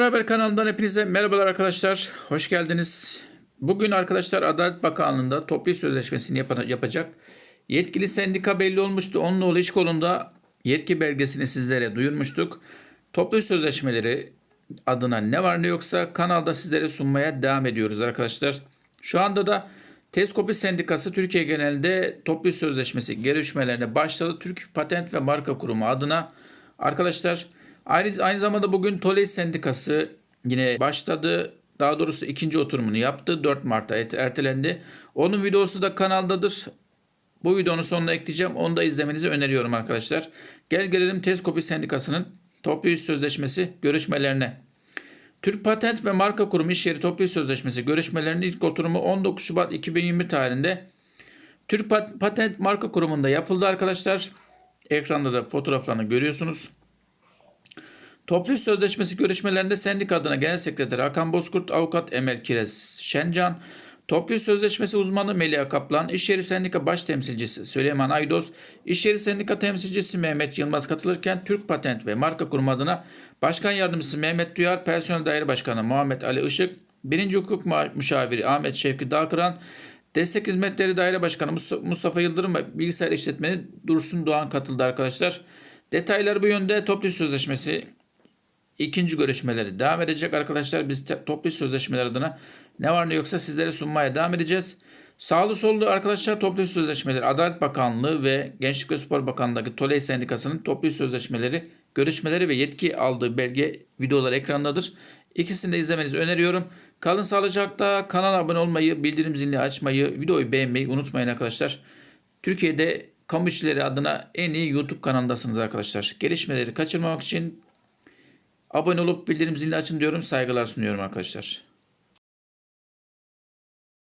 Haber kanalından hepinize merhabalar arkadaşlar. Hoş geldiniz. Bugün arkadaşlar Adalet Bakanlığı'nda toplu sözleşmesini yap- yapacak yetkili sendika belli olmuştu. Onun oğlu iş kolunda yetki belgesini sizlere duyurmuştuk. Toplu sözleşmeleri adına ne var ne yoksa kanalda sizlere sunmaya devam ediyoruz arkadaşlar. Şu anda da Teskopi Sendikası Türkiye genelinde toplu sözleşmesi görüşmelerine başladı. Türk Patent ve Marka Kurumu adına arkadaşlar aynı, aynı zamanda bugün Toley Sendikası yine başladı. Daha doğrusu ikinci oturumunu yaptı. 4 Mart'ta ert- ertelendi. Onun videosu da kanaldadır. Bu videonun sonuna ekleyeceğim. Onu da izlemenizi öneriyorum arkadaşlar. Gel gelelim Teskopi Sendikası'nın toplu sözleşmesi görüşmelerine. Türk Patent ve Marka Kurumu İş Yeri Toplu Sözleşmesi görüşmelerinin ilk oturumu 19 Şubat 2020 tarihinde Türk Pat- Patent Marka Kurumu'nda yapıldı arkadaşlar. Ekranda da fotoğraflarını görüyorsunuz. Toplu sözleşmesi görüşmelerinde sendika adına Genel Sekreter Hakan Bozkurt, Avukat Emel Kirez Şencan, Toplu sözleşmesi uzmanı Melia Kaplan, İş Yeri Sendika Baş Temsilcisi Süleyman Aydoz, İş Yeri Sendika Temsilcisi Mehmet Yılmaz katılırken Türk Patent ve Marka Kurumu adına Başkan Yardımcısı Mehmet Duyar, Personel Daire Başkanı Muhammed Ali Işık, Birinci Hukuk Müşaviri Ahmet Şevki Dağkıran, Destek Hizmetleri Daire Başkanı Mus- Mustafa Yıldırım ve Bilgisayar İşletmeni Dursun Doğan katıldı arkadaşlar. Detaylar bu yönde toplu sözleşmesi ikinci görüşmeleri devam edecek arkadaşlar. Biz toplu iş sözleşmeleri adına ne var ne yoksa sizlere sunmaya devam edeceğiz. Sağlı sollu arkadaşlar toplu sözleşmeleri Adalet Bakanlığı ve Gençlik ve Spor Bakanlığı'ndaki TOLEY Sendikası'nın toplu sözleşmeleri, görüşmeleri ve yetki aldığı belge videolar ekrandadır. İkisini de izlemenizi öneriyorum. Kalın sağlıcakla kanala abone olmayı, bildirim zilini açmayı, videoyu beğenmeyi unutmayın arkadaşlar. Türkiye'de kamu işleri adına en iyi YouTube kanalındasınız arkadaşlar. Gelişmeleri kaçırmamak için Abone olup bildirim zilini açın diyorum. Saygılar sunuyorum arkadaşlar.